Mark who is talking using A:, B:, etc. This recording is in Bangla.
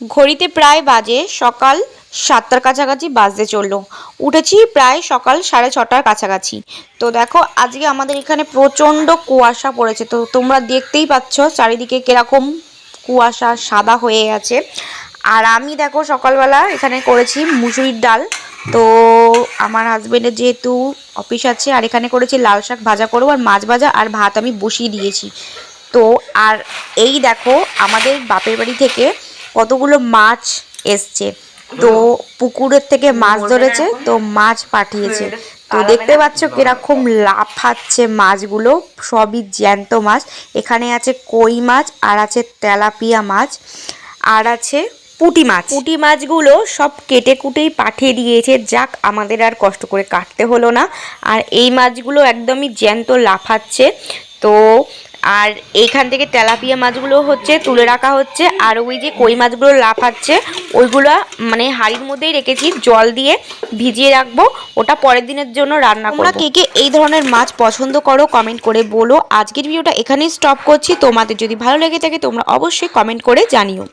A: ঘড়িতে প্রায় বাজে সকাল সাতটার কাছাকাছি বাজতে চলল। উঠেছি প্রায় সকাল সাড়ে ছটার কাছাকাছি। তো দেখো, আজকে আমাদের এখানে প্রচণ্ড কুয়াশা পড়েছে। তো তোমরা দেখতেই পাচ্ছ চারিদিকে কীরকম কুয়াশা, সাদা হয়ে গেছে আর আমি দেখো, সকালবেলা এখানে করেছি মুসুরির ডাল। তো আমার হাজবেন্ডের যেহেতু অফিস আছে, আর এখানে করেছি লাল শাক ভাজা করব আর মাছ ভাজা আর ভাত আমি বসিয়ে দিয়েছি। তো আর এই দেখো, আমাদের বাপের বাড়ি থেকে কতগুলো মাছ এসছে? তো পুকুরের থেকে মাছ ধরেছে তো মাছ পাঠিয়েছে। তো দেখতে পাচ্ছ কীরকম লাফাচ্ছে মাছগুলো সবই জ্যান্ত মাছ। এখানে আছে কই মাছ আর আছে তেলাপিয়া মাছ আর আছে পুঁটি মাছ। পুটি মাছগুলো সব কেটে কুটেই পাঠিয়ে দিয়েছে যাক আমাদের আর কষ্ট করে কাটতে হলো না। আর এই মাছগুলো একদমই জ্যান্ত লাফাচ্ছে। তো আর এখান থেকে তেলাপিয়া মাছগুলো হচ্ছে তুলে রাখা হচ্ছে আর ওই যে কই মাছগুলো লাফাচ্ছে ওইগুলো মানে হাড়ির মধ্যেই রেখেছি জল দিয়ে ভিজিয়ে রাখব ওটা পরের দিনের জন্য রান্না করব। কে কে এই ধরনের মাছ পছন্দ করো কমেন্ট করে বলো। আজকের ভিডিওটা এখানেই স্টপ করছি। তোমাদের যদি ভালো লেগে থাকে তোমরা অবশ্যই কমেন্ট করে জানিও।